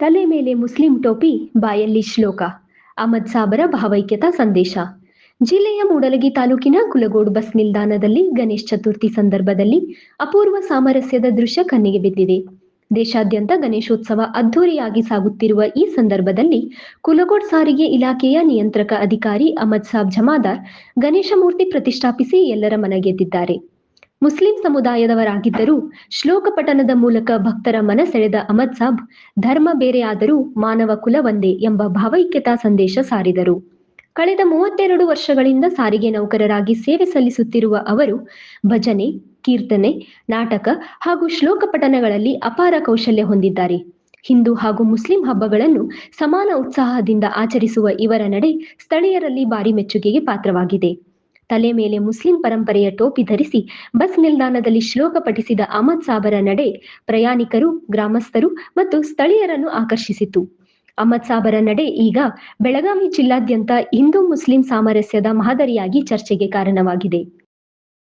ತಲೆ ಮೇಲೆ ಮುಸ್ಲಿಂ ಟೋಪಿ, ಬಾಯಲ್ಲಿ ಶ್ಲೋಕ, ಅಹಮದ್ ಸಾಬರ ಭಾವೈಕ್ಯತಾ ಸಂದೇಶ. ಜಿಲ್ಲೆಯ ಮೂಡಲಗಿ ತಾಲೂಕಿನ ಕುಲಗೋಡು ಬಸ್ ನಿಲ್ದಾಣದಲ್ಲಿ ಗಣೇಶ್ ಚತುರ್ಥಿ ಸಂದರ್ಭದಲ್ಲಿ ಅಪೂರ್ವ ಸಾಮರಸ್ಯದ ದೃಶ್ಯ ಕಣ್ಣಿಗೆ ಬಿದ್ದಿದೆ. ದೇಶಾದ್ಯಂತ ಗಣೇಶೋತ್ಸವ ಅದ್ಧೂರಿಯಾಗಿ ಸಾಗುತ್ತಿರುವ ಈ ಸಂದರ್ಭದಲ್ಲಿ ಕುಲಗೋಡ್ ಸಾರಿಗೆ ಇಲಾಖೆಯ ನಿಯಂತ್ರಕ ಅಧಿಕಾರಿ ಅಹಮದ್ ಸಾಬ್ ಜಮಾದಾರ್ ಗಣೇಶ ಮೂರ್ತಿ ಪ್ರತಿಷ್ಠಾಪಿಸಿ ಎಲ್ಲರ ಮನಗೆದ್ದಿದ್ದಾರೆ ಮುಸ್ಲಿಂ ಸಮುದಾಯದವರಾಗಿದ್ದರೂ ಶ್ಲೋಕ ಪಠನದ ಮೂಲಕ ಭಕ್ತರ ಮನ ಸೆಳೆದ ಅಹಮದ್ ಸಾಬ್, ಧರ್ಮ ಬೇರೆಯಾದರೂ ಮಾನವ ಕುಲ ಒಂದೇ ಎಂಬ ಭಾವೈಕ್ಯತಾ ಸಂದೇಶ ಸಾರಿದರು. ಕಳೆದ ಮೂವತ್ತೆರಡು ವರ್ಷಗಳಿಂದ ಸಾರಿಗೆ ನೌಕರರಾಗಿ ಸೇವೆ ಸಲ್ಲಿಸುತ್ತಿರುವ ಅವರು ಭಜನೆ, ಕೀರ್ತನೆ, ನಾಟಕ ಹಾಗೂ ಶ್ಲೋಕ ಪಠನಗಳಲ್ಲಿ ಅಪಾರ ಕೌಶಲ್ಯ ಹೊಂದಿದ್ದಾರೆ. ಹಿಂದೂ ಹಾಗೂ ಮುಸ್ಲಿಂ ಹಬ್ಬಗಳನ್ನು ಸಮಾನ ಉತ್ಸಾಹದಿಂದ ಆಚರಿಸುವ ಇವರ ನಡೆ ಸ್ಥಳೀಯರಲ್ಲಿ ಭಾರಿ ಮೆಚ್ಚುಗೆಗೆ ಪಾತ್ರವಾಗಿದೆ. ತಲೆ ಮೇಲೆ ಮುಸ್ಲಿಂ ಪರಂಪರೆಯ ಟೋಪಿ ಧರಿಸಿ ಬಸ್ ನಿಲ್ದಾಣದಲ್ಲಿ ಶ್ಲೋಕ ಪಠಿಸಿದ ಅಹಮದ್ ಸಾಬರ ನಡೆ ಪ್ರಯಾಣಿಕರು, ಗ್ರಾಮಸ್ಥರು ಮತ್ತು ಸ್ಥಳೀಯರನ್ನು ಆಕರ್ಷಿಸಿತು. ಅಹಮದ್ ಸಾಬರ ನಡೆ ಈಗ ಬೆಳಗಾವಿ ಜಿಲ್ಲಾದ್ಯಂತ ಹಿಂದೂ ಮುಸ್ಲಿಂ ಸಾಮರಸ್ಯದ ಮಾದರಿಯಾಗಿ ಚರ್ಚೆಗೆ ಕಾರಣವಾಗಿದೆ.